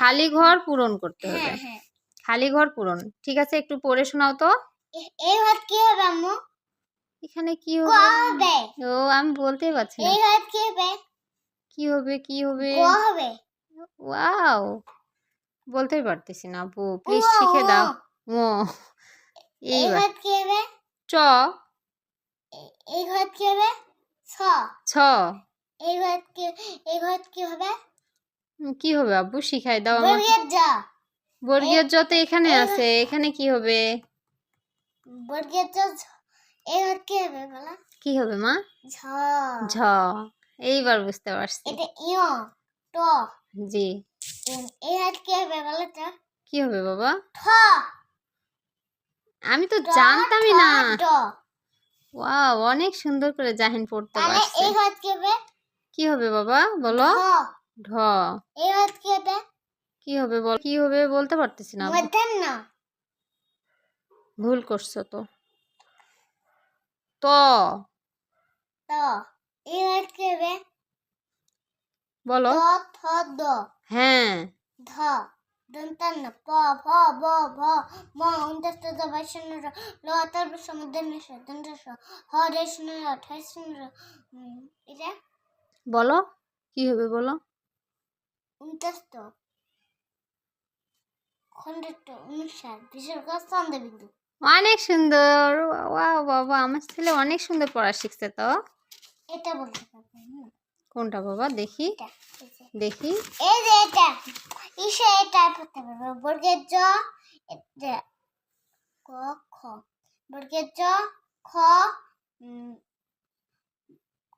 খালি ঘর পূরণ করতে হবে। হ্যাঁ। হ্যাঁ খালি ঘর পূরণ। ঠিক আছে একটু পড়ে শোনাও তো। এই হাত কি হবে আম্মু? এখানে কি হবে? ও আমি বলতেই পারছি না। এই হাত কি হবে? কি হবে কি হবে? হবে ওয়াও। বলতেই পারতেছি না আপু। প্লিজ শিখে দাও। ও। এই হাত কি হবে? চ। এই হাত কি হবে? ছ। ছ। এই হাত কি এই হাত কি হবে? কি হবে আব্বু? শিখাই দাও আমাকে। বর্গীয় জ তো এখানে আছে এখানে কি হবে? বর্গের জ এই কি হবে বলো? কি হবে মা? ঝ। ঝ। এইবার বুঝতে পারছি। এটা ইয় ট। জি। এই কি হবে বলো তো? কি হবে বাবা? ঠ। আমি তো জানতামই না। ট। ওয়াও অনেক সুন্দর করে জাহিন পড়তে পারছে। এই হাত কি হবে? কি হবে বাবা? বলো। ঢ। এই হাত কি হবে কি হবে বল কি হবে বলতে পারতেছি না ভুল করছ তো। ত। ত। এই হাত কি হবে বলো। ত থ দ। হ্যাঁ। ধ। দন্তান্ন প ফ ব ভ ম উন্তস্ত দ বৈষ্ণ র ল তর সমুদ্র নিশ দন্তস হ রেশ ন ঠাইশ ন এটা? বলো। কি হবে বলো। উন্তস্ত খণ্ডিত অনুসার বিসর্গ ছন্দ বিন্দু অনেক সুন্দর। ওয়াও বাবা আমার ছেলে অনেক সুন্দর পড়া শিখছে তো। এটা বলতে পারবে কোনটা বাবা? দেখি। দেখি। এই যে এটা ইসে এটা পড়তে পারবে। বর্গের জ এটা ক খ। বর্গের জ খ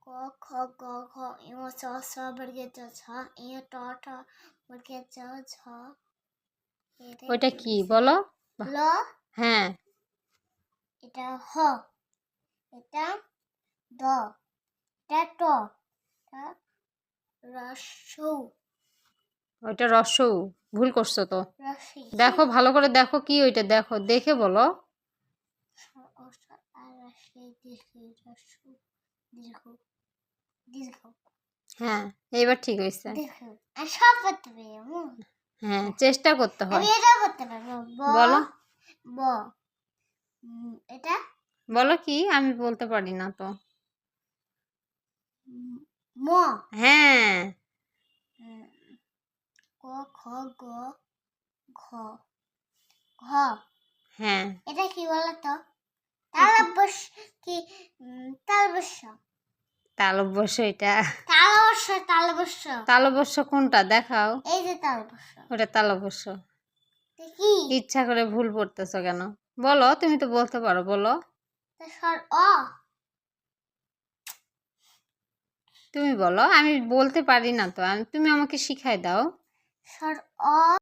ক খ গ ঘ ইম স স বর্গের জ ছ ই ট ঠ জ ঝ এটা ওইটা কি বলো ল হ্যাঁ এটা হ এটা দ এটা ট রসৌ ওইটা রসৌ ভুল করছ তো দেখো ভালো করে দেখো কি ওইটা দেখো দেখে বলো হ্যাঁ এইবার ঠিক হয়েছে। সব করতে পারি হ্যাঁ চেষ্টা করতে হয়। আমি এটাও করতে পারব বলো। ব। এটা? বলো কি? আমি বলতে পারি না তো। ম। হ্যাঁ। ক খ গ ঘ। ঘ। হ্যাঁ। এটা কি বলো তো তালবস কি? উম, তালবস্য এটা। তালবস্য তালবস্য। তালব্যস্য কোনটা? দেখাও। এই যে তালবস্য। ওটা কি? ইচ্ছা করে ভুল পড়তেছো কেন? বলো তুমি তো বলতে পারো বলো। স্বর অ। তুমি বলো আমি বলতে পারি না তো। তুমি আমাকে শিখাই দাও। স্বর অ।